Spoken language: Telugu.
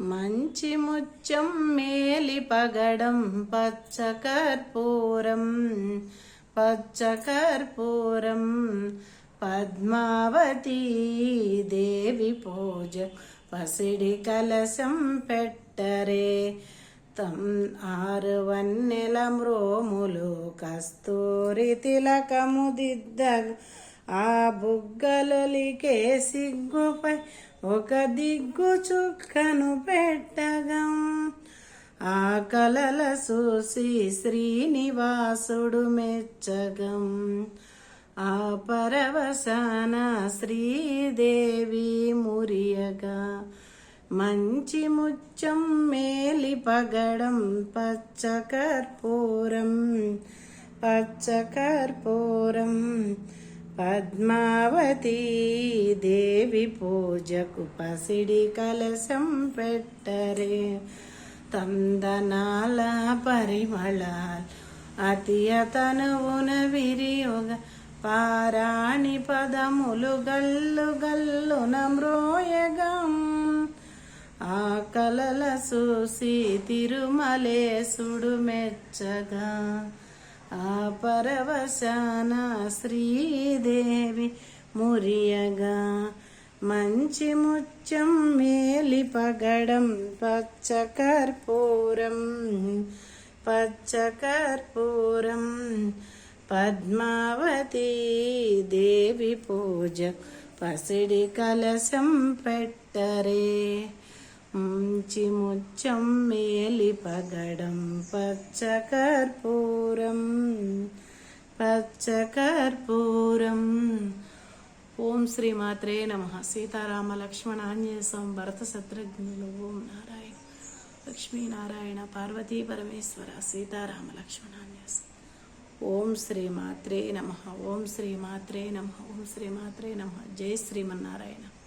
మంచి ముత్యం మేలి పగడం పచ్చ కర్పూరం పచ్చ కర్పూరం పద్మావతి దేవి పూజ పసిడి కలశం పెట్టరే. తం ఆరు వన్నెల మ్రోములు కస్తూరి తిలకము దిద్ద ఆ బుగ్గలొలికే సిగ్గుపై ఒక దిగ్గు చుక్కను పెట్టగా. ఆ కలల చూసి శ్రీనివాసుడు మెచ్చగం. ఆ పరవశాన శ్రీదేవి మురియగా. మంచి ముచ్చం మేలి పగడం పచ్చ కర్పూరం పచ్చ కర్పూరం పద్మావతి దేవి పూజకు పసిడి కలశం పెట్టరే. తందనాల పరిమళాల్ అతియ తనువున విరియుగ పారాణి పదములు గల్లు గల్లున మ్రోయగం. ఆ కలల చూసి తిరుమలేశుడు మెచ్చగా ఆ పరవశాన శ్రీదేవి మురియగా మంచి ముత్యం మేలి పగడం పచ్చ కర్పూరం పచ్చ కర్పూరం పద్మావతి దేవి పూజ పసిడి కలశం పెట్టరే. మంచి ముచ్చం మేలి పగడం పచ్చకర్పూరం ఓం శ్రీ మాత్రే నమ. సీతారామ లక్ష్మణ ఆంజనేయం భరత శత్రుఘ్నులు. ఓం నారాయణ లక్ష్మీనారాయణ పార్వతీ పరమేశ్వర సీతారామ లక్ష్మణ ఆంజనేయం ఓం శ్రీ మాత్రే నమ. ఓం శ్రీ మాత్రే నమ. ఓం శ్రీ మాత్రే నమ. జై శ్రీమన్నారాయణ.